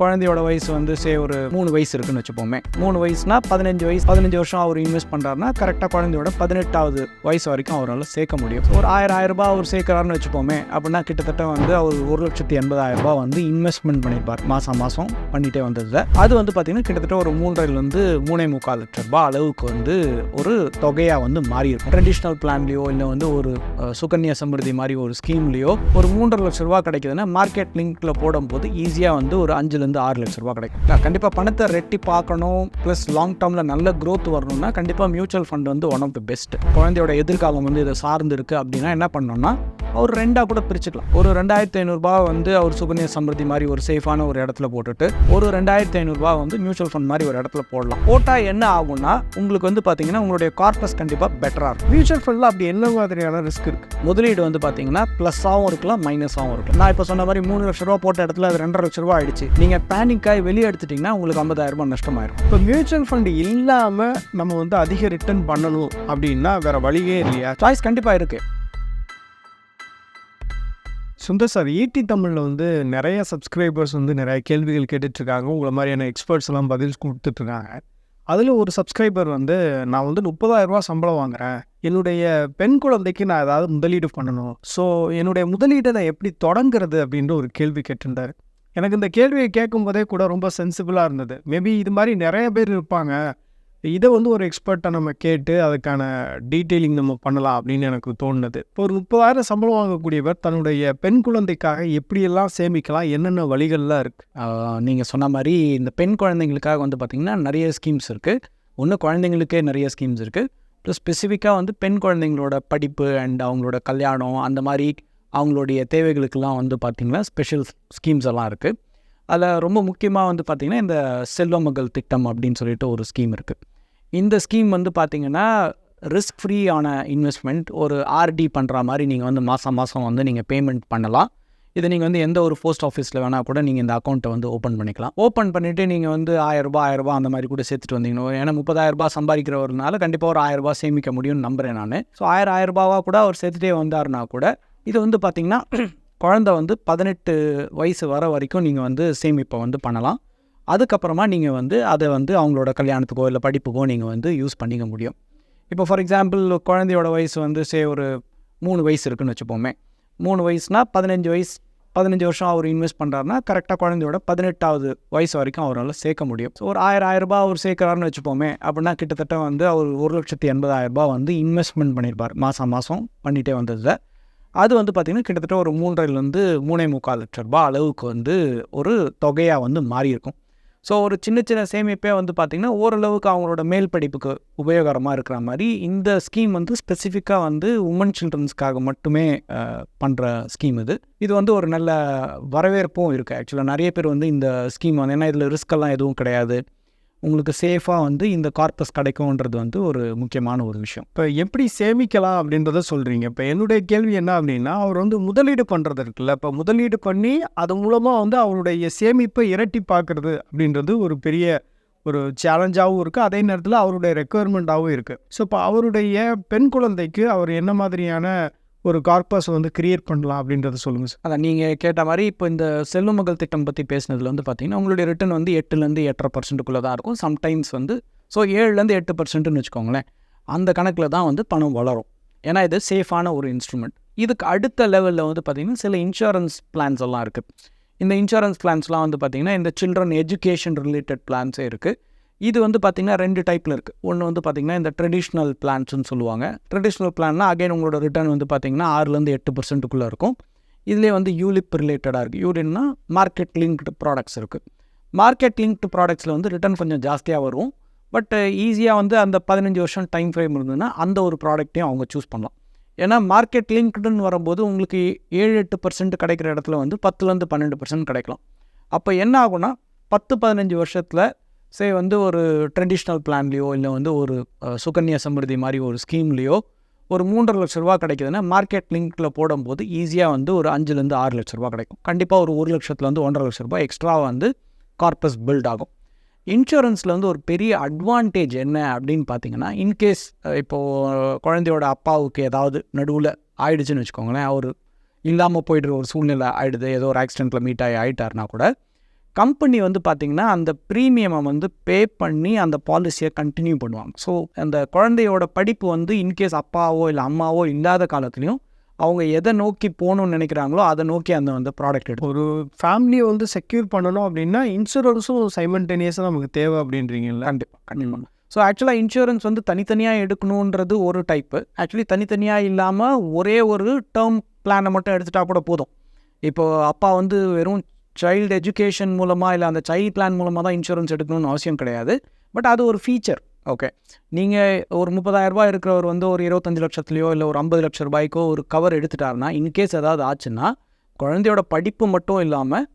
குழந்தையோட வயசு வந்து சே ஒரு மூணு வயசு இருக்குன்னு வச்சுப்போமே. மூணு வயசுனா பதினஞ்சு வயசு பதினஞ்சு வருஷம் அவர் இன்வெஸ்ட் பண்ணுறாருனா கரெக்டாக குழந்தையோட பதினெட்டாவது வயசு வரைக்கும் அவரால் சேர்க்க முடியும். ஒரு ஆயிரம் ஆயிரம் ரூபாய் அவர் சேர்க்குறாருன்னு வச்சுப்போமே அப்படின்னா கிட்டத்தட்ட வந்து அவர் ஒரு லட்சத்தி எண்பதாயிரம் ரூபாய் வந்து இன்வெஸ்ட்மெண்ட் பண்ணியிருப்பார். மாதம் மாதம் பண்ணிகிட்டே வந்ததில். அது வந்து பார்த்திங்கன்னா கிட்டத்தட்ட ஒரு மூன்றரைலேருந்து மூணே முக்கால் லட்ச ரூபாய் அளவுக்கு வந்து ஒரு தொகையாக வந்து மாறி இருக்கும் ட்ரெடிஷ்னல் பிளான்லேயோ இல்லை வந்து ஒரு சுகன்யா சமிருதி மாதிரி ஒரு ஸ்கீம்லேயோ ஒரு மூன்றரை லட்ச ரூபா கிடைக்குதுன்னா மார்க்கெட் லிங்க்கில் போடும்போது ஈஸியாக வந்து ஒரு அஞ்சுலேருந்து ஆறு லட்ச ரூபா கிடைக்கும். கண்டிப்பாக பணத்தை ரெட்டி பார்க்கணும் ப்ளஸ் லாங் டேர்மில் நல்ல growth வரணும்னா கண்டிப்பாக மியூச்சுவல் ஃபண்ட் வந்து ஒன் ஆஃப் த பெஸ்ட் குழந்தையோட எதிர்காலம் வந்து இதை சார்ந்து இருக்குது அப்படின்னா என்ன பண்ணணும்னா அவர் ரெண்டாக கூட பிரிச்சுக்கலாம். ஒரு ரெண்டாயிரத்தி ஐநூறுரூபா வந்து அவர் சுகன்யா சமிருதி மாதிரி ஒரு சேஃபான ஒரு இடத்துல போட்டுட்டு ஒரு ரெண்டாயிரத்தி ஐநூறுரூபா வந்து மியூச்சுவல் ஃபண்ட் மாதிரி ஒரு இடத்துல போடலாம். போட்டால் என்ன ஆகும்னா உங்களுக்கு வந்து பார்த்தீங்கன்னா உங்களுடைய கார்பஸ் கண்டிப்பாக பெட்டராக இருக்கும். மியூச்சுவல் ஃபண்டில் அப்படி என்ன மாதிரியான ரிஸ்க் இருக்குது முதலீடு வந்து பார்த்தீங்கன்னா ப்ளஸ்ஸாகவும் இருக்கலாம் மைனஸாகவும் இருக்கலாம். நான் இப்போ சொன்ன மாதிரி மூணு லட்ச ரூபா போட்ட இடத்துல அது ரெண்டரை லட்ச ரூபா ஆயிடுச்சு. நீங்கள் பேனிக்காய் வெளியே எடுத்துட்டிங்கன்னா உங்களுக்கு ஐம்பதாயிரம் ரூபாய் நஷ்டமாயிருக்கும் இப்போ மியூச்சுவல் ஃபண்ட் இல்லாமல் நம்ம வந்து அதிக ரிட்டர்ன் பண்ணணும் அப்படின்னா வேற வழியே இல்லையா? சாய்ஸ் கண்டிப்பாக இருக்குது சுந்தர் சார் ஈடி தமிழில் வந்து நிறைய சப்ஸ்கிரைபர்ஸ் வந்து நிறைய கேள்விகள் கேட்டுட்ருக்காங்க. உங்களை மாதிரியான எக்ஸ்பர்ட்ஸ் எல்லாம் பதில் கொடுத்துட்ருக்காங்க. அதில் ஒரு சப்ஸ்கிரைபர் வந்து நான் வந்து 30000 ரூபாய் சம்பளம் வாங்குறேன். என்னுடைய பெண் குழந்தைக்கு நான் ஏதாவது முதலீடு பண்ணணும். ஸோ என்னுடைய முதலீடை நான் எப்படி தொடங்குறது? அப்படின்ற ஒரு கேள்வி கேட்டிருந்தார். எனக்கு இந்த கேள்வியை கேட்கும்போதே கூட ரொம்ப சென்சிபிளாக இருந்தது. மேபி இது மாதிரி நிறைய பேர் இருப்பாங்க. இதை வந்து ஒரு எக்ஸ்பர்ட்டை நம்ம கேட்டு அதுக்கான டீட்டெயிலிங் நம்ம பண்ணலாம் அப்படின்னு எனக்கு தோணுது. இப்போ ஒரு முப்பதாயிரம் சம்பளம் வாங்கக்கூடியவர் தன்னுடைய பெண் குழந்தைக்காக எப்படியெல்லாம் சேமிக்கலாம்? என்னென்ன வழிகள்லாம் இருக்குது நீங்கள் சொன்ன மாதிரி இந்த பெண் குழந்தைங்களுக்காக வந்து பார்த்திங்கன்னா நிறைய ஸ்கீம்ஸ் இருக்குது ஒன்று குழந்தைங்களுக்கே நிறைய ஸ்கீம்ஸ் இருக்குது ப்ளஸ் ஸ்பெசிஃபிக்காக வந்து பெண் குழந்தைங்களோட படிப்பு அண்ட் அவங்களோட கல்யாணம் அந்த மாதிரி அவங்களுடைய தேவைகளுக்கெல்லாம் வந்து பார்த்திங்கன்னா ஸ்பெஷல் ஸ்கீம்ஸ் எல்லாம் இருக்குது அதில் ரொம்ப முக்கியமாக வந்து பார்த்திங்கன்னா இந்த செல்வ மகள் திட்டம் அப்படின்னு சொல்லிட்டு ஒரு ஸ்கீம் இருக்குது இந்த ஸ்கீம் வந்து பார்த்திங்கன்னா ரிஸ்க் ஃப்ரீயான இன்வெஸ்ட்மெண்ட் ஒரு ஆர்டி பண்ணுற மாதிரி நீங்கள் வந்து மாதம் மாதம் வந்து நீங்கள் பேமெண்ட் பண்ணலாம். இதை நீங்கள் வந்து எந்த ஒரு போஸ்ட் ஆஃபீஸில் வேணால் கூட நீங்கள் இந்த அக்கௌண்ட்டை வந்து ஓப்பன் பண்ணிக்கலாம். ஓப்பன் பண்ணிவிட்டு நீங்கள் வந்து ஆயிரரூபா ஆயிரரூபா அந்த மாதிரி கூட சேர்த்துட்டு வந்தீங்கன்னா ஏன்னா முப்பதாயிரரூபா சம்பாதிக்கிறவர்னால கண்டிப்பாக ஒரு ஆயிரரூபா சேமிக்க முடியும்னு நம்புகிறேன் நான். ஸோ ஆயிரம் ஆயிரரூபாவாக கூட அவர் சேர்த்துட்டே வந்தாருனா கூட இது வந்து பார்த்திங்கன்னா குழந்தை வந்து பதினெட்டு வயசு வர வரைக்கும் நீங்கள் வந்து சேமிப்பை வந்து பண்ணலாம். அதுக்கப்புறமா நீங்கள் வந்து அதை வந்து அவங்களோட கல்யாணத்துக்கோ இல்லை படிப்புக்கோ நீங்கள் வந்து யூஸ் பண்ணிக்க முடியும். இப்போ ஃபார் எக்ஸாம்பிள் குழந்தையோட வயசு வந்து சே ஒரு மூணு வயசு இருக்குன்னு வச்சுப்போமே. மூணு வயசுனால் பதினஞ்சு வயசு பதினஞ்சு வருஷம் அவர் இன்வெஸ்ட் பண்ணுறாருனா கரெக்டாக குழந்தையோட பதினெட்டாவது வயசு வரைக்கும் அவரால் சேர்க்க முடியும். ஸோ ஒரு ஆயிரம் ஆயிரம் ரூபாய் அவர் சேர்க்குறாருன்னு வச்சுப்போமே அப்படின்னா கிட்டத்தட்ட வந்து அவர் ஒரு லட்சத்தி எண்பதாயிரம் ரூபாய் வந்து இன்வெஸ்ட்மெண்ட் பண்ணியிருப்பார் மாதம் மாதம் பண்ணிகிட்டே வந்ததில். அது வந்து பார்த்திங்கன்னா கிட்டத்தட்ட ஒரு மூன்றரைலேருந்து மூணே முக்கால் லட்ச ரூபாய் அளவுக்கு வந்து ஒரு தொகையாக வந்து மாறியிருக்கும். ஸோ ஒரு சின்ன சின்ன சேமிப்பே வந்து பார்த்திங்கன்னா ஓரளவுக்கு அவங்களோட மேல் படிப்புக்கு உபயோகரமாக இருக்கிற மாதிரி இந்த ஸ்கீம் வந்து ஸ்பெசிஃபிக்காக வந்து உமன் சில்ட்ரன்ஸ்க்காக மட்டுமே பண்ணுற ஸ்கீம் இது. இது வந்து ஒரு நல்ல வரவேற்பும் இருக்குது ஆக்சுவலாக நிறைய பேர் வந்து இந்த ஸ்கீம் வந்து ஏன்னா இதில் ரிஸ்க்கெல்லாம் எதுவும் கிடையாது. உங்களுக்கு சேஃபாக வந்து இந்த கார்பஸ் கிடைக்கும்ன்றது வந்து ஒரு முக்கியமான ஒரு விஷயம். இப்போ எப்படி சேமிக்கலாம் அப்படின்றத சொல்கிறீங்க இப்போ என்னுடைய கேள்வி என்ன அப்படின்னா அவர் வந்து முதலீடு பண்ணுறது இருக்குல்ல. இப்போ முதலீடு பண்ணி அது மூலமாக வந்து அவருடைய சேமிப்பை இரட்டி பார்க்குறது அப்படின்றது ஒரு பெரிய ஒரு சேலஞ்சாகவும் இருக்குது அதே நேரத்தில் அவருடைய ரெக்குயர்மெண்ட்டாகவும் இருக்குது ஸோ இப்போ அவருடைய பெண் குழந்தைக்கு அவர் என்ன மாதிரியான ஒரு கார்பஸ் வந்து கிரியேட் பண்ணலாம் அப்படின்றத சொல்லுங்கள் சார் அதான் நீங்கள் கேட்ட மாதிரி இப்போ இந்த செல்வ மகள் திட்டம் பற்றி பேசினதில் வந்து பார்த்தீங்கன்னா உங்களுடைய ரிட்டர்ன் வந்து எட்டுலேருந்து எட்டரை பர்சன்ட்டுக்குள்ளே தான் இருக்கும். சம்டைம்ஸ் வந்து ஸோ ஏழுலேருந்து எட்டு பர்சன்ட்னு வச்சுக்கோங்களேன். அந்த கணக்கில் தான் வந்து பணம் வளரும். ஏன்னா இது சேஃபான ஒரு இன்ஸ்ட்ருமெண்ட் இதுக்கு அடுத்த லெவலில் வந்து பார்த்திங்கன்னா சில இன்சூரன்ஸ் பிளான்ஸ் எல்லாம் இருக்குது இந்த இன்சூரன்ஸ் பிளான்ஸ்லாம் வந்து பார்த்திங்கன்னா இந்த சில்ட்ரன் எஜுகேஷன் ரிலேட்டட் பிளான்ஸே இருக்குது இது வந்து பார்த்திங்கன்னா ரெண்டு டைப்பில் இருக்குது ஒன்று வந்து பார்த்திங்கன்னா இந்த ட்ரெடிஷ்னல் பிளான்ஸ்னு சொல்லுவாங்க. ட்ரெடிஷ்னல் பிளான்னா அகைன் உங்களோட ரிட்டர்ன் வந்து பார்த்திங்கன்னா ஆறுலேருந்து எட்டு பர்சன்ட்டுக்குள்ளே இருக்கும். இதுலேயே வந்து யூலிப் ரிலேட்டடாக இருக்குது யூலின்னா மார்க்கெட் லிங்க்டு ப்ராடக்ட்ஸ் இருக்குது மார்க்கெட் லிங்க்டு ப்ராடக்ட்ஸில் வந்து ரிட்டர்ன் கொஞ்சம் ஜாஸ்தியாக வரும். பட் ஈஸியாக வந்து அந்த பதினஞ்சு வருஷம் டைம் ஃப்ரேம் இருந்ததுன்னா அந்த ஒரு ப்ராடக்ட்டையும் அவங்க சூஸ் பண்ணலாம். ஏன்னா மார்க்கெட் லிங்க்டுன்னு வரும்போது உங்களுக்கு ஏழு எட்டு பர்சன்ட் கிடைக்கிற இடத்துல வந்து பத்துலேருந்து பன்னெண்டு பர்சன்ட் கிடைக்கலாம். அப்போ என்ன ஆகும்னா பத்து பதினஞ்சு வருஷத்தில் சே வந்து ஒரு ட்ரெடிஷ்னல் பிளான்லேயோ இல்லை வந்து ஒரு சுகன்யா சமிருதி மாதிரி ஒரு ஸ்கீம்லேயோ ஒரு மூன்றரை லட்ச ரூபா கிடைக்குதுன்னா மார்க்கெட் லிங்க்கில் போடும்போது ஈஸியாக வந்து ஒரு அஞ்சுலேருந்து ஆறு லட்ச ரூபா கிடைக்கும். கண்டிப்பாக ஒரு ஒரு லட்சத்துலேருந்து ஒன்றரை லட்ச ரூபாய் எக்ஸ்ட்ரா வந்து கார்பஸ் பில்ட் ஆகும். இன்சூரன்ஸில் வந்து ஒரு பெரிய அட்வான்டேஜ் என்ன அப்படின்னு பார்த்தீங்கன்னா இன்கேஸ் இப்போது குழந்தையோட அப்பாவுக்கு ஏதாவது நடுவில் ஆயிடுச்சுன்னு வச்சுக்கோங்களேன் அவர் இல்லாமல் போயிடுற ஒரு சூழ்நிலை ஆகிடுது ஏதோ ஒரு ஆக்சிடெண்ட்டில் மீட் ஆகி ஆகிட்டாருனா கூட கம்பெனி வந்து பார்த்திங்கன்னா அந்த ப்ரீமியமை வந்து பே பண்ணி அந்த பாலிசியை கண்டினியூ பண்ணுவாங்க. ஸோ அந்த குழந்தையோட படிப்பு வந்து இன்கேஸ் அப்பாவோ இல்லை அம்மாவோ இல்லாத காலத்துலேயும் அவங்க எதை நோக்கி போகணும்னு நினைக்கிறாங்களோ அதை நோக்கி அந்த வந்து ப்ராடக்ட் எடுக்கும். ஒரு ஃபேமிலியை வந்து செக்யூர் பண்ணணும் அப்படின்னா இன்சூரன்ஸும் சைமல்டேனியஸாக நமக்கு தேவை அப்படின்றீங்கல்ல? கண்டிப்பாக கண்டிப்பாக ஸோ ஆக்சுவலாக இன்சூரன்ஸ் வந்து தனித்தனியாக எடுக்கணுன்றது ஒரு டைப்பு ஆக்சுவலி தனித்தனியாக இல்லாமல் ஒரே ஒரு டேர்ம் பிளானை மட்டும் எடுத்துட்டா கூட போதும். இப்போ அப்பா வந்து வெறும் சைல்டு எஜுகேஷன் மூலமாக இல்லை அந்த சைல்டு பிளான் மூலமாக தான் இன்சூரன்ஸ் எடுக்கணும்னு அவசியம் கிடையாது. பட் அது ஒரு ஃபீச்சர் ஓகே நீங்கள் ஒரு முப்பதாயிரரூபா இருக்கிறவர் வந்து ஒரு இருபத்தஞ்சு லட்சத்துலையோ இல்லை ஒரு ஐம்பது லட்ச ரூபாய்க்கோ ஒரு கவர் எடுத்துட்டாருன்னா இன்கேஸ் ஏதாவது ஆச்சுன்னா குழந்தையோட படிப்பு மட்டும் இல்லாமல்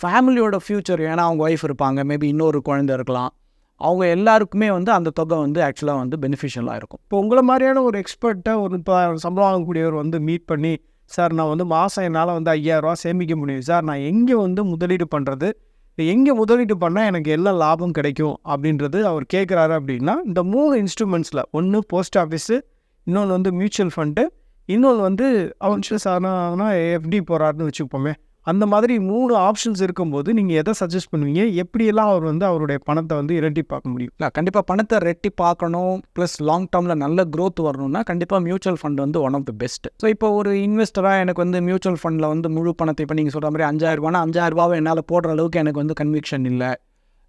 ஃபேமிலியோட ஃப்யூச்சர் ஏன்னா அவங்க ஒய்ஃப் இருப்பாங்க. மேபி இன்னொரு குழந்தை இருக்கலாம். அவங்க எல்லாருக்குமே வந்து அந்த தொகை வந்து ஆக்சுவலாக வந்து பெனிஃபிஷியலாக இருக்கும். இப்போ உங்களை மாதிரியான ஒரு எக்ஸ்பர்ட்டை ஒரு முப்பதாயிரம் சம்பளம் வாங்கக்கூடியவர் வந்து மீட் பண்ணி சார் நான் வந்து மாதம் என்னால் வந்து ஐயாயிரரூவா சேமிக்க முடியும். சார் நான் எங்கே வந்து முதலீடு பண்ணுறது எங்கே முதலீடு பண்ணால் எனக்கு எல்லாம் லாபம் கிடைக்கும்? அப்படின்றது அவர் கேட்குறாரு அப்படின்னா இந்த மூணு இன்ஸ்ட்ருமெண்ட்ஸில் ஒன்று போஸ்ட் ஆஃபீஸு இன்னொன்று வந்து மியூச்சுவல் ஃபண்டு இன்னொன்று வந்து அவர் சார்னா எஃப்டி போகிறாருன்னு வச்சுப்போமே. அந்த மாதிரி மூணு ஆப்ஷன்ஸ் இருக்கும்போது நீங்கள் எதை சஜஸ்ட் பண்ணுவீங்க? எப்படியெல்லாம் அவர் வந்து அவருடைய பணத்தை வந்து இரட்டி பார்க்க முடியும்? இல்லை கண்டிப்பாக பணத்தை ரெட்டி பார்க்கணும் ப்ளஸ் லாங் டேர்மில் நல்ல க்ரோத் வரணும்னா கண்டிப்பாக மியூச்சுவல் ஃபண்ட் வந்து one of the best so இப்போ ஒரு இன்வெஸ்டராக எனக்கு வந்து மியூச்சுவல் ஃபண்டில் வந்து முழு பணத்தை இப்போ நீங்கள் சொல்கிற மாதிரி அஞ்சாயிரம் ரூபானா அஞ்சாயிரம் ரூபாவை என்னால் போடுற அளவுக்கு எனக்கு வந்து கன்விக்ஷன் இல்லை.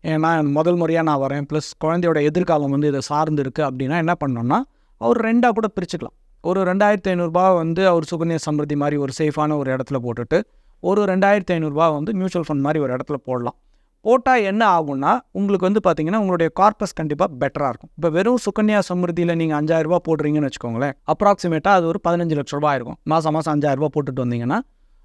ஏன்னா முதல் முறையாக நான் வரேன் ப்ளஸ் குழந்தையோட எதிர்காலம் வந்து இதை சார்ந்து இருக்குது அப்படின்னா என்ன பண்ணோன்னா அவர் ரெண்டாக கூட பிரிச்சுக்கலாம். ஒரு ரெண்டாயிரத்தி ஐநூறுரூபா வந்து அவர் சுகன்யா சமிருதி மாதிரி ஒரு சேஃபான ஒரு இடத்துல போட்டுட்டு ஒரு ரெண்டாயிரத்தி ஐநூறுரூவா வந்து மியூச்சுவல் ஃபண்ட் மாதிரி ஒரு இடத்துல போடலாம். போட்டால் என்ன ஆகும்னா உங்களுக்கு வந்து பார்த்தீங்கன்னா உங்களுடைய கார்பஸ் கண்டிப்பாக பெட்டராக இருக்கும். இப்போ வெறும் சுகன்யா சமிருதியில் நீங்கள் அஞ்சாயிரரூபா போடுறீங்கன்னு வச்சுக்கோங்களேன் அப்ராக்சிமேட்டாக அது ஒரு பதினஞ்சு லட்ச ரூபா இருக்கும். மாதம் மாதம் அஞ்சாயிரரூபா போட்டுட்டு வந்தீங்கன்னா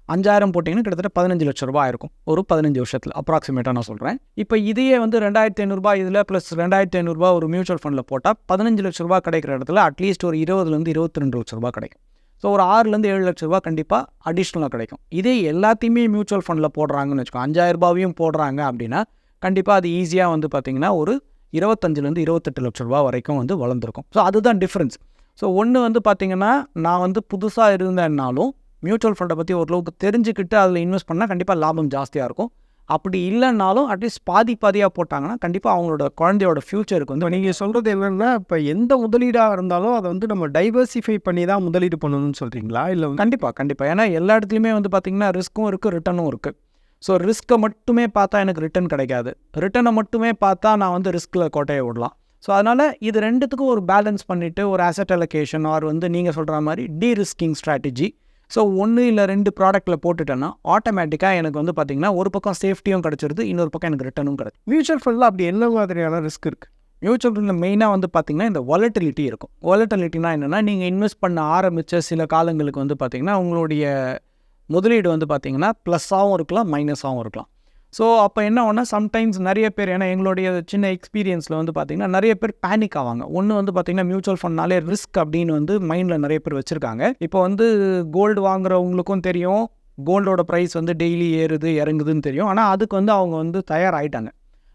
அஞ்சாயிரம் போட்டிங்கன்னா கிட்டத்தட்ட பதினஞ்சு லட்ச ரூபாய் இருக்கும். ஒரு பதினஞ்சு வருஷத்தில் அப்ராக்சிமேட்டாக நான் சொல்கிறேன் இப்போ இதையே வந்து ரெண்டாயிரத்தி ஐநூறுரூபா இதில் ப்ளஸ் ரெண்டாயிரத்தி ஐநூறுரூபா ஒரு மியூச்சுவல் ஃபண்டில் போட்டால் பதினஞ்சு லட்ச ரூபா கிடைக்கிற இடத்துல அட்லீஸ்ட் ஒரு இருபதுலேருந்து இருபத்தி ரெண்டு லட்ச ரூபா கிடைக்கும். ஸோ ஒரு ஆறுலேருந்து ஏழு லட்ச ரூபா கண்டிப்பாக அடிஷ்னலாக கிடைக்கும். இதே எல்லாத்தையுமே மியூச்சுவல் ஃபண்டில் போடுறாங்கன்னு வச்சுக்கோ அஞ்சாயிரரூபாவையும் போடுறாங்க அப்படின்னா கண்டிப்பாக அது ஈஸியாக வந்து பார்த்திங்கன்னா ஒரு இருபத்தஞ்சிலேருந்து இருபத்தெட்டு லட்ச ரூபா வரைக்கும் வந்து வளர்ந்துருக்கும். ஸோ அதுதான் டிஃப்ரென்ஸ் ஸோ ஒன்று வந்து பார்த்திங்கன்னா நான் வந்து புதுசாக இருந்தேன்னாலும் மியூச்சுவல் ஃபண்டை பற்றி ஓரளவுக்கு தெரிஞ்சுக்கிட்டு அதில் இன்வெஸ்ட் பண்ணால் கண்டிப்பாக லாபம் ஜாஸ்தியாக இருக்கும். அப்படி இல்லைன்னாலும் அட்லீஸ்ட் பாதி பாதியாக போட்டாங்கன்னா கண்டிப்பாக அவங்களோட குழந்தையோட ஃப்யூச்சருக்கு வந்து நீங்கள் சொல்கிறது என்னென்னா இப்போ எந்த முதலீடாக இருந்தாலும் அதை வந்து நம்ம டைவர்சிஃபை பண்ணி தான் முதலீடு பண்ணணும்னு சொல்கிறீங்களா இல்லை கண்டிப்பாக கண்டிப்பாக ஏன்னா எல்லா இடத்துலையுமே வந்து பார்த்திங்கன்னா ரிஸ்க்கும் இருக்குது ரிட்டனும் இருக்குது ஸோ ரிஸ்க்கை மட்டுமே பார்த்தா எனக்கு ரிட்டர்ன் கிடைக்காது. ரிட்டனை மட்டுமே பார்த்தா நான் வந்து ரிஸ்கில் கோட்டையை விடலாம். ஸோ அதனால் இது ரெண்டுத்துக்கும் ஒரு பேலன்ஸ் பண்ணிவிட்டு ஒரு அசட் அலோகேஷன் ஆர் வந்து நீங்கள் சொல்கிற மாதிரி டி ரிஸ்கிங் ஸ்ட்ராட்டஜி ஸோ ஒன்று இல்லை ரெண்டு ப்ராடக்ட்டில் போட்டுட்டேன்னா ஆட்டோமேட்டிக்காக எனக்கு வந்து பார்த்திங்கன்னா ஒரு பக்கம் சேஃப்டியும் கிடச்சிருது இன்னொரு பக்கம் எனக்கு ரிட்டனும் கிடச்சி மியூச்சுவல் ஃபண்டில் அப்படி என்ன மாதிரியான ரிஸ்க் இருக்குது மியூச்சுவல் ஃபண்டில் மெயினாக வந்து பார்த்திங்கன்னா இந்த வாலட்டிலிட்டி இருக்கும். வாலட்டிலிட்டினா என்னென்னா நீங்கள் இன்வெஸ்ட் பண்ண ஆரம்பித்த சில காலங்களுக்கு வந்து பார்த்திங்கன்னா உங்களுடைய முதலீடு வந்து பார்த்திங்கன்னா ப்ளஸ்ஸாகவும் இருக்கலாம் மைனஸாகவும் இருக்கலாம். ஸோ அப்போ என்ன ஒன்றா சம்டைம்ஸ் நிறைய பேர் ஏன்னா எங்களுடைய சின்ன எக்ஸ்பீரியன்ஸில் வந்து பார்த்திங்கன்னா நிறைய பேர் பேனிக் ஆவாங்க. ஒன்று வந்து பார்த்திங்கன்னா மியூச்சுவல் ஃபண்ட்னாலே ரிஸ்க் அப்படின்னு வந்து மைண்டில் நிறைய பேர் வச்சுருக்காங்க. இப்போ வந்து கோல்டு வாங்குறவங்களுக்கும் தெரியும். கோல்டோட ப்ரைஸ் வந்து டெய்லி ஏறுது இறங்குதுன்னு தெரியும். ஆனால் அதுக்கு வந்து அவங்க வந்து தயாராகிட்டாங்க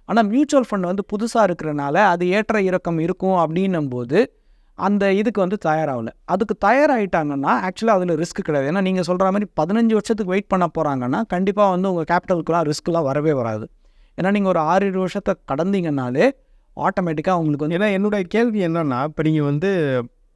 ஆனால் மியூச்சுவல் ஃபண்ட் வந்து புதுசாக இருக்கிறனால அது ஏற்ற இறக்கம் இருக்கும் அப்படின்னும் போது அந்த இதுக்கு வந்து தயாராகல. அதுக்கு தயாராகிட்டாங்கன்னா ஆக்சுவலாக அதில் ரிஸ்க் கிடையாது. ஏன்னா நீங்கள் சொல்கிற மாதிரி பதினஞ்சு வருஷத்துக்கு வெயிட் பண்ண போகிறாங்கன்னா கண்டிப்பாக வந்து உங்கள் கேபிட்டலுக்குலாம் ரிஸ்க்லாம் வரவே வராது. ஏன்னா நீங்கள் ஒரு ஆறு ஏழு வருஷத்தை கடந்தீங்கன்னாலே ஆட்டோமேட்டிக்காக உங்களுக்கு வந்து ஏன்னா என்னுடைய கேள்வி என்னன்னா இப்போ நீங்கள் வந்து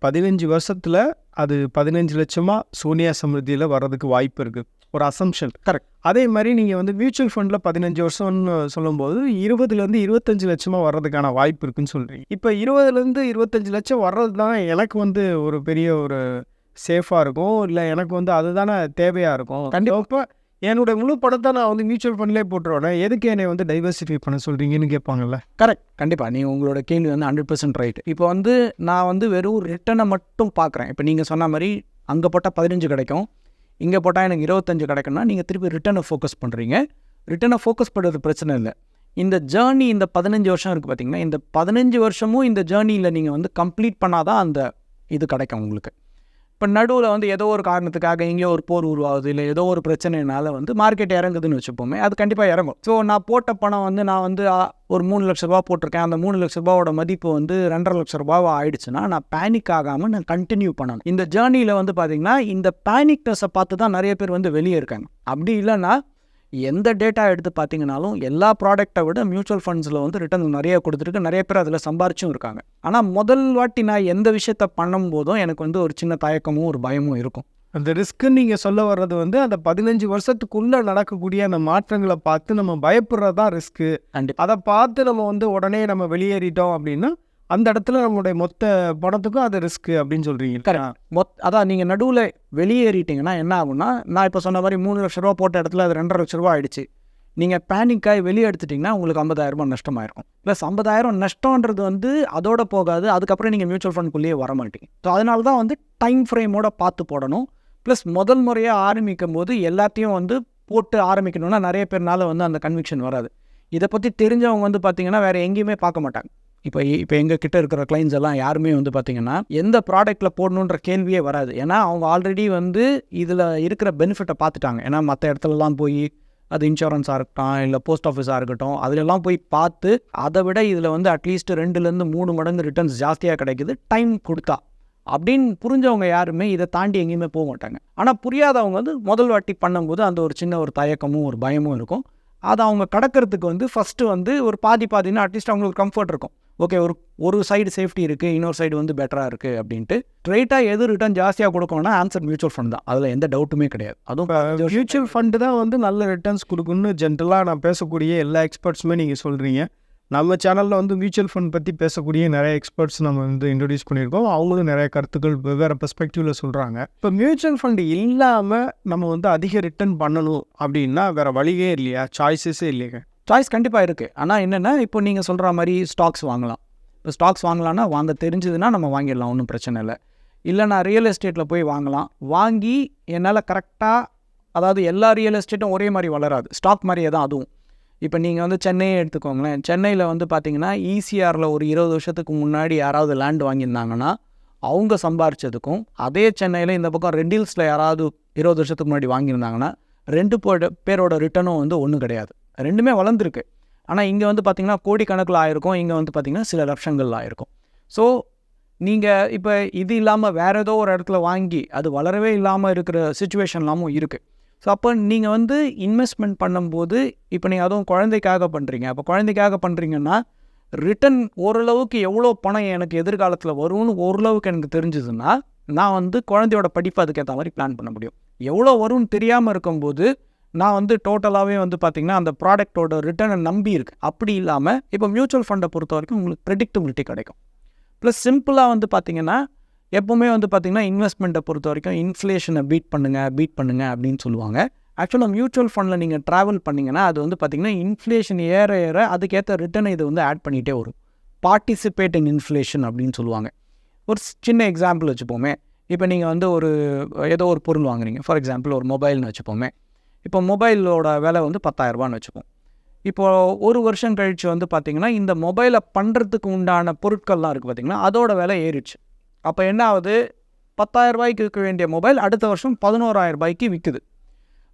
பதினஞ்சு வருஷத்தில் அது பதினஞ்சு லட்சமாக சோனியா சமிருதியில் வர்றதுக்கு வாய்ப்பு இருக்குது ஒரு அசம்ஷன் Correct. அதே மாதிரி நீங்கள் வந்து மியூச்சுவல் ஃபண்டில் பதினஞ்சு வருஷம்னு சொல்லும்போது இருபதுலேருந்து இருபத்தஞ்சு லட்சமாக வர்றதுக்கான வாய்ப்பு இருக்குன்னு சொல்கிறீங்க இப்போ இருபதுலேருந்து இருபத்தஞ்சு லட்சம் வர்றது தான் எனக்கு வந்து ஒரு பெரிய ஒரு சேஃபாக இருக்கும். இல்லை எனக்கு வந்து அதுதானே தேவையாக இருக்கும். கண்டிப்பா. இப்போ என்னுடைய முழு படத்தை நான் வந்து மியூச்சுவல் ஃபண்ட்லேயே போட்டுருவேன்? எதுக்கு என்னை வந்து டைவர்சிஃபை பண்ண சொல்கிறீங்கன்னு கேட்பாங்கல்ல? கரெக்ட் கண்டிப்பாக நீங்கள் உங்களோட கேள்வி வந்து ஹண்ட்ரட் பர்சன்ட் ரைட் இப்போ வந்து நான் வந்து வெறும் ரிட்டனை மட்டும் பார்க்குறேன் இப்போ நீங்கள் சொன்ன மாதிரி அங்கே போட்டால் பதினஞ்சு கிடைக்கும். இங்கே போட்டால் எனக்கு இருபத்தஞ்சு கிடைக்குன்னா நீங்கள் திருப்பி ரிட்டனை ஃபோக்கஸ் பண்ணுறீங்க ரிட்டனை ஃபோக்கஸ் பண்ணுறது பிரச்சனை இல்லை. இந்த ஜேர்னி இந்த பதினஞ்சு வருஷம் இருக்குது பார்த்திங்கன்னா இந்த பதினஞ்சு வருஷமும் இந்த ஜேர்னியில் நீங்கள் வந்து கம்ப்ளீட் பண்ணாதான் அந்த இது கிடைக்கும் உங்களுக்கு. இப்போ நடுவில் வந்து ஏதோ ஒரு காரணத்துக்காக எங்கேயோ ஒரு போர் உருவாகுது இல்லை ஏதோ ஒரு பிரச்சனைனால வந்து மார்க்கெட் இறங்குதுன்னு வச்சுப்போமே அது கண்டிப்பாக இறங்கும். ஸோ நான் போட்ட பணம் வந்து நான் வந்து ஒரு மூணு லட்ச ரூபா போட்டிருக்கேன். அந்த மூணு லட்ச ரூபாவோட மதிப்பு வந்து ரெண்டரை லட்ச ரூபாவா ஆயிடுச்சுன்னா நான் பேனிக் ஆகாமல் நான் கண்டினியூ பண்ணணும். இந்த ஜேர்னியில் வந்து பார்த்தீங்கன்னா இந்த பேனிக்னஸை பார்த்து தான் நிறைய பேர் வந்து வெளியே இருக்காங்க. அப்படி இல்லைன்னா எந்த டேட்டா எடுத்து பார்த்தீங்கனாலும் எல்லா ப்ராடக்ட்டை விட மியூச்சுவல் ஃபண்ட்ஸில் வந்து ரிட்டர்ன் நிறைய கொடுத்துருக்கு. நிறைய பேர் அதில் சம்பாரிச்சும் இருக்காங்க. ஆனால் முதல் வாட்டி நான் எந்த விஷயத்த பண்ணும்போதும் எனக்கு வந்து ஒரு சின்ன தயக்கமும் ஒரு பயமும் இருக்கும். அந்த ரிஸ்க்குன்னு நீங்கள் சொல்ல வர்றது வந்து அந்த பதினஞ்சு வருஷத்துக்குள்ளே நடக்கக்கூடிய அந்த மாற்றங்களை பார்த்து நம்ம பயப்படுறது தான் ரிஸ்க்கு. அதை பார்த்து நம்ம வந்து உடனே நம்ம வெளியேறிட்டோம் அப்படின்னா அந்த இடத்துல நம்மளுடைய மொத்த படத்துக்கும் அது ரிஸ்க்கு அப்படின்னு சொல்கிறீங்க மொத் அதான் நீங்கள் நடுவில் வெளியேறிட்டீங்கன்னா என்ன ஆகும்னா நான் இப்போ சொன்ன மாதிரி மூணு லட்ச ரூபா போட்ட இடத்துல அது ரெண்டரை லட்ச ரூபா ஆயிடுச்சு. நீங்கள் பேனிக்காய் வெளியே எடுத்துட்டிங்கன்னா உங்களுக்கு 50000 ரூபாய் நஷ்டமாயிருக்கும். ப்ளஸ் ஐம்பதாயிரம் நஷ்டன்றது வந்து அதோட போகாது. அதுக்கப்புறம் நீங்கள் மியூச்சுவல் ஃபண்ட்குள்ளேயே வர மாட்டீங்க. ஸோ அதனால தான் வந்து டைம் ஃப்ரேமோட பார்த்து போடணும். ப்ளஸ் முதல் முறையாக ஆரம்பிக்கும் போது எல்லாத்தையும் வந்து போட்டு ஆரம்பிக்கணும்னா நிறைய பேர்னால வந்து அந்த கன்விக்ஷன் வராது. இதை பற்றி தெரிஞ்சவங்க வந்து பார்த்தீங்கன்னா வேறு எங்கேயுமே பார்க்க மாட்டாங்க. இப்போ இப்போ எங்கள் கிட்ட இருக்கிற கிளைண்ட்ஸ் எல்லாம் யாருமே வந்து பார்த்தீங்கன்னா எந்த ப்ராடக்ட்டில் போடணுன்ற கேள்வியே வராது. ஏன்னா அவங்க ஆல்ரெடி வந்து இதில் இருக்கிற பெனிஃபிட்டை பார்த்துட்டாங்க. ஏன்னா மற்ற இடத்துலலாம் போய் அது இன்சூரன்ஸாக இருக்கட்டும் இல்லை போஸ்ட் ஆஃபீஸாக இருக்கட்டும் அதிலெல்லாம் போய் பார்த்து அதை விட இதில் வந்து அட்லீஸ்ட் ரெண்டுலேருந்து மூணு மடங்கு ரிட்டர்ன்ஸ் ஜாஸ்தியாக கிடைக்குது டைம் கொடுத்தா. அப்படின்னு புரிஞ்சவங்க யாருமே இதை தாண்டி எங்கேயுமே போக மாட்டாங்க. ஆனால் புரியாதவங்க வந்து முதல் வாட்டி பண்ணும்போது அந்த ஒரு சின்ன ஒரு தயக்கமும் ஒரு பயமும் இருக்கும். அதை அவங்க கடக்கிறதுக்கு வந்து ஃபஸ்ட்டு வந்து ஒரு பாதி பாதினா அட்லீஸ்ட் அவங்களுக்கு கம்ஃபர்ட் இருக்கும். ஓகே ஒரு ஒரு சைடு சேஃப்டி இருக்குது இன்னொரு சைடு வந்து பெட்டராக இருக்குது அப்படின்ட்டு ஸ்ட்ரைட்டாக எது ரிட்டர்ன் ஜாஸ்தியாக கொடுக்கணும்னா ஆன்சர் மியூச்சுவல் ஃபண்ட் தான். அதில் எந்த டவுட்டுமே கிடையாது. அதுவும் மியூச்சுவல் ஃபண்டு தான் வந்து நல்ல ரிட்டர்ன்ஸ் கொடுக்குன்னு ஜென்ரலாக நான் பேசக்கூடிய எல்லா எக்ஸ்பர்ட்ஸுமே நீங்கள் சொல்கிறீங்க நம்ம சேனலில் வந்து மியூச்சுவல் ஃபண்ட் பற்றி பேசக்கூடிய நிறைய எக்ஸ்பர்ட்ஸ் நம்ம வந்து இன்ட்ரடியூஸ் பண்ணியிருக்கோம். அவங்களும் நிறைய கருத்துக்கள் வெவ்வேறு பெர்ஸ்பெக்டிவில் சொல்கிறாங்க இப்போ மியூச்சுவல் ஃபண்டு இல்லாமல் நம்ம வந்து அதிக ரிட்டர்ன் பண்ணணும் அப்படின்னா வேறு வழியே இல்லையா? சாய்ஸஸே இல்லையா சாய்ஸ் கண்டிப்பாக இருக்குது ஆனால் என்னென்னா இப்போ நீங்கள் சொல்கிற மாதிரி ஸ்டாக்ஸ் வாங்கலாம். இப்போ ஸ்டாக்ஸ் வாங்கலாம்னா வாங்க தெரிஞ்சதுன்னா நம்ம வாங்கிடலாம். ஒன்றும் பிரச்சனை இல்லை. இல்லை நான் ரியல் எஸ்டேட்டில் போய் வாங்கலாம். வாங்கி என்னால் கரெக்டாக அதாவது எல்லா ரியல் எஸ்டேட்டும் ஒரே மாதிரி வளராது. ஸ்டாக் மாதிரியே தான் அதுவும். இப்போ நீங்கள் வந்து சென்னையை எடுத்துக்கோங்களேன். சென்னையில் வந்து பார்த்தீங்கன்னா ஈசிஆரில் ஒரு இருபது வருஷத்துக்கு முன்னாடி யாராவது லேண்ட் வாங்கியிருந்தாங்கன்னா அவங்க சம்பாரிச்சதுக்கும் அதே சென்னையில் இந்த பக்கம் ரெட்டில்ஸில் யாராவது இருபது வருஷத்துக்கு முன்னாடி வாங்கியிருந்தாங்கன்னா ரெண்டு போட பேரோட ரிட்டர்னும் வந்து ஒன்றும் கிடையாது. ரெண்டுமே வளர்ந்துருக்கு. ஆனால் இங்கே வந்து பார்த்திங்கன்னா கோடிக்கணக்கில் ஆயிருக்கும். இங்கே வந்து பார்த்திங்கன்னா சில லட்சங்கள் ஆயிருக்கும். ஸோ நீங்கள் இப்போ இது இல்லாமல் வேறு ஏதோ ஒரு இடத்துல வாங்கி அது வளரவே இல்லாமல் இருக்கிற சுச்சுவேஷன்லாமும் இருக்குது ஸோ அப்போ நீங்கள் வந்து இன்வெஸ்ட்மெண்ட் பண்ணும்போது இப்போ நீங்கள் அதுவும் குழந்தைக்காக பண்ணுறீங்க அப்போ குழந்தைக்காக பண்ணுறீங்கன்னா ரிட்டன் ஓரளவுக்கு எவ்வளோ பணம் எனக்கு எதிர்காலத்தில் வரும்னு ஓரளவுக்கு எனக்கு தெரிஞ்சதுன்னா நான் வந்து குழந்தையோட படிப்பு அதுக்கேற்ற மாதிரி பிளான் பண்ண முடியும். எவ்வளோ வரும்னு தெரியாமல் இருக்கும்போது நான் வந்து டோட்டலாகவே வந்து பார்த்திங்கன்னா அந்த ப்ராடக்ட்டோட ரிட்டர்னை நம்பி இருக்கு. அப்படி இல்லாமல் இப்போ மியூச்சுவல் ஃபண்டை பொறுத்த வரைக்கும் உங்களுக்கு ப்ரெடிக்டபிலிட்டி கிடைக்கும். ப்ளஸ் சிம்பிளாக வந்து பார்த்திங்கன்னா எப்போவுமே வந்து பார்த்திங்கன்னா இன்வெஸ்ட்மெண்ட்டை பொறுத்த வரைக்கும் இன்ஃப்ளேஷனை பீட் பண்ணுங்கள் பீட் பண்ணுங்கள் அப்படின்னு சொல்லுவாங்க. ஆக்சுவலாக மியூச்சுவல் ஃபண்டில் நீங்கள் ட்ராவல் பண்ணிங்கன்னா அது வந்து பார்த்திங்கன்னா இன்ஃப்ளேஷன் ஏற ஏற அதுக்கேற்ற ரிட்டர்னை இது வந்து ஆட் பண்ணிகிட்டே வரும். பார்ட்டிசிபேட்டிங் இன்ஃப்ளேஷன் அப்படின்னு சொல்லுவாங்க. ஒரு சின்ன எக்ஸாம்பிள் வச்சுப்போமே. இப்போ நீங்கள் வந்து ஒரு ஏதோ ஒரு பொருள் வாங்குறீங்க. ஃபார் எக்ஸாம்பிள் ஒரு மொபைல்னு வச்சுப்போமே. இப்போ மொபைலோட விலை வந்து பத்தாயிரரூபான்னு வச்சுப்போம். இப்போது ஒரு வருஷம் கழித்து வந்து பார்த்திங்கன்னா இந்த மொபைலை பண்ணுறதுக்கு உண்டான பொருட்கள்லாம் இருக்குது பார்த்திங்கன்னா அதோட விலை ஏறிடுச்சு. அப்போ என்ன ஆகுது? 10000 ரூபாய்க்கு விற்க வேண்டிய மொபைல் அடுத்த வருஷம் 11000 ரூபாய்க்கு விற்குது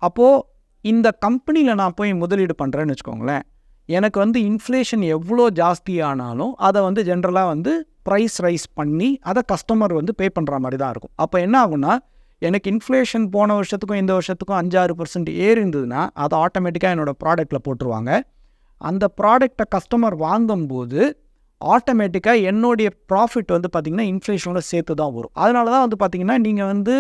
அப்போது இந்த கம்பெனியில் நான் போய் முதலீடு பண்ணுறேன்னு வச்சுக்கோங்களேன். எனக்கு வந்து இன்ஃப்ளேஷன் எவ்வளோ ஜாஸ்தியானாலும் அதை வந்து ஜென்ரலாக வந்து ப்ரைஸ் ரைஸ் பண்ணி அதை கஸ்டமர் வந்து பே பண்ணுற மாதிரி தான் இருக்கும். அப்போ என்ன ஆகும்னா எனக்கு இன்ஃப்ளேஷன் போன வருஷத்துக்கும் இந்த வருஷத்துக்கும் அஞ்சாறு பர்சன்ட் ஏறி இருந்ததுன்னா அதை ஆட்டோமேட்டிக்காக என்னோடய ப்ராடக்ட்டில் போட்டுருவாங்க. அந்த ப்ராடக்டை கஸ்டமர் வாங்கும்போது ஆட்டோமேட்டிக்காக என்னுடைய ப்ராஃபிட் வந்து பார்த்திங்கன்னா இன்ஃப்ளேஷனோட சேர்த்து தான் வரும். அதனால தான் வந்து பார்த்திங்கன்னா நீங்கள் வந்து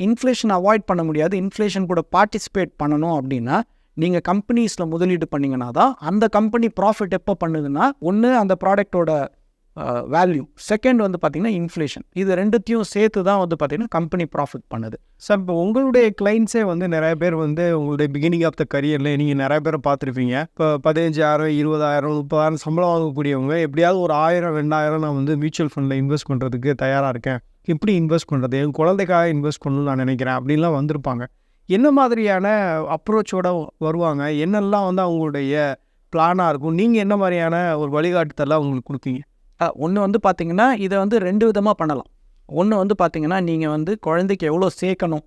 இன்ஃப்ளேஷன் அவாய்ட் பண்ண முடியாது. இன்ஃப்ளேஷன் கூட பார்ட்டிசிபேட் பண்ணணும் அப்படின்னா நீங்கள் கம்பெனிஸில் முதலீடு பண்ணிங்கன்னா தான் அந்த கம்பெனி ப்ராஃபிட் எப்போ பண்ணுதுன்னா ஒன்று அந்த ப்ராடக்டோட வேல்யூ செகண்ட் வந்து பார்த்திங்கன்னா இன்ஃப்ளேஷன் இது ரெண்டுத்தையும் சேர்த்து தான் வந்து பார்த்திங்கன்னா கம்பெனி ப்ராஃபிட் பண்ணுது. சார் இப்போ உங்களுடைய கிளைண்ட்ஸே வந்து நிறைய பேர் வந்து உங்களுடைய பிகினிங் ஆஃப் த கரியரில் நீங்கள் நிறைய பேரை பார்த்துருப்பீங்க. இப்போ பதினஞ்சாயிரம் இருபதாயிரம் முப்பதாயிரம் சம்பளம் வாங்கக்கூடியவங்க எப்படியாவது ஒரு ஆயிரம் ரெண்டாயிரம் நான் வந்து மியூச்சுவல் ஃபண்டில் இன்வெஸ்ட் பண்ணுறதுக்கு தயாராக இருக்கேன். எப்படி இன்வெஸ்ட் பண்ணுறது என் குழந்தைக்காக இன்வெஸ்ட் பண்ணணும்னு நான் நினைக்கிறேன். அப்படின்லாம் வந்திருப்பாங்க. என்ன மாதிரியான அப்ரோச்சோட வருவாங்க? என்னெல்லாம் வந்து அவங்களுடைய பிளானாக இருக்கும்? நீங்கள் என்ன மாதிரியான ஒரு வழிகாட்டுதெல்லாம் உங்களுக்கு கொடுப்பீங்க? ஒன்று வந்து பார்த்திங்கன்னா இதை வந்து ரெண்டு விதமாக பண்ணலாம். ஒன்று வந்து பார்த்திங்கன்னா நீங்கள் வந்து குழந்தைக்கு எவ்வளோ சேர்க்கணும்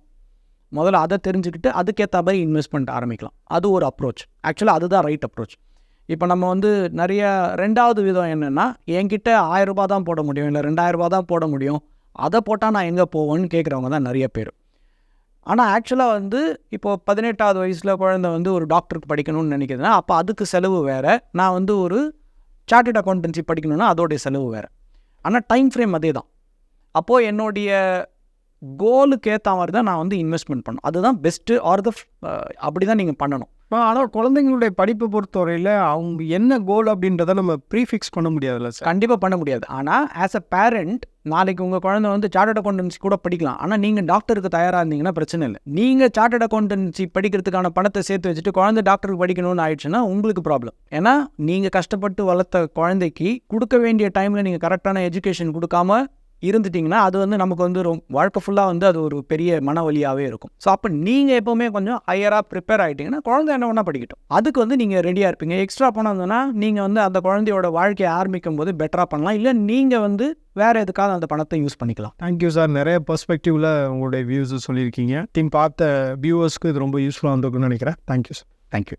முதல்ல அதை தெரிஞ்சுக்கிட்டு அதுக்கேற்ற மாதிரி இன்வெஸ்ட்மெண்ட் ஆரம்பிக்கலாம். அது ஒரு அப்ரோச் ஆக்சுவலாக அதுதான் ரைட் அப்ரோச் இப்போ நம்ம வந்து நிறைய ரெண்டாவது விதம் என்னென்னா என்கிட்ட ஆயிரம் தான் போட முடியும் இல்லை ரெண்டாயிரம் தான் போட முடியும். அதை போட்டால் நான் எங்கே போவேன்னு கேட்குறவங்க தான் நிறைய பேர். ஆனால் ஆக்சுவலாக வந்து இப்போது பதினெட்டாவது வயசில் குழந்தை வந்து ஒரு டாக்டருக்கு படிக்கணும்னு நினைக்கிறதுனா அப்போ அதுக்கு செலவு வேறு. நான் வந்து ஒரு சார்ட்டட் அக்கௌண்டன்சி படிக்கணும்னா அதோடைய செலவு வேறு. ஆனால் டைம் ஃப்ரேம் அதே தான் அப்போது என்னுடைய கோலுக்கு ஏற்ற மாதிரி தான் நான் வந்து இன்வெஸ்ட்மெண்ட் பண்ணணும். அதுதான் பெஸ்ட்டு ஆர் த அப்படி தான் நீங்கள் பண்ணணும். ஆனால் குழந்தைங்களுடைய படிப்பை பொறுத்தவரையில் அவங்க என்ன கோல் அப்படின்றத நம்ம ப்ரீஃபிக்ஸ் பண்ண முடியாதுல்ல சார் கண்டிப்பாக பண்ண முடியாது. ஆனால் ஆஸ் அ பேரண்ட் நாளைக்கு உங்கள் குழந்தை வந்து சார்ட்டட் அக்கௌண்டன்சி கூட படிக்கலாம். ஆனால் நீங்கள் டாக்டருக்கு தயாராக இருந்தீங்கன்னா பிரச்சனை இல்லை. நீங்கள் சார்ட்டட் அக்கௌண்டன்சி படிக்கிறதுக்கான பணத்தை சேர்த்து வச்சுட்டு குழந்தை டாக்டருக்கு படிக்கணும்னு ஆயிடுச்சுன்னா உங்களுக்கு ப்ராப்ளம் ஏன்னா நீங்கள் கஷ்டப்பட்டு வளர்த்த குழந்தைக்கு கொடுக்க வேண்டிய டைமில் நீங்கள் கரெக்டான எஜுகேஷன் கொடுக்காம இருந்துட்டிங்கன்னா அது வந்து நமக்கு வந்து ரொம்ப வாழ்க்கை ஃபுல்லாக வந்து அது ஒரு பெரிய மன வலியாகவே இருக்கும். ஸோ அப்போ நீங்கள் எப்போவுமே கொஞ்சம் ஹையராக ப்ரிப்பேர் ஆகிட்டீங்கன்னா குழந்தை என்ன வேணால் படிக்கட்டும். அதுக்கு வந்து நீங்கள் ரெடியாக இருப்பீங்க. எக்ஸ்ட்ரா பணம் இருந்ததுன்னா நீங்கள் வந்து அந்த குழந்தையோட வாழ்க்கையை ஆரம்பிக்கும் போது பெட்டராக பண்ணலாம். இல்லை நீங்கள் வந்து வேறு எதுக்காக அந்த பணத்தை யூஸ் பண்ணிக்கலாம். தேங்க்யூ சார் நிறைய பெர்ஸ்பெக்டிவில் உங்களுடைய வியூஸ் சொல்லியிருக்கீங்க. டீம் பார்த்த வியூவர்ஸ்க்கு இது ரொம்ப யூஸ்ஃபுல்லாக இருந்திருக்குன்னு நினைக்கிறேன். Thank you sir thank you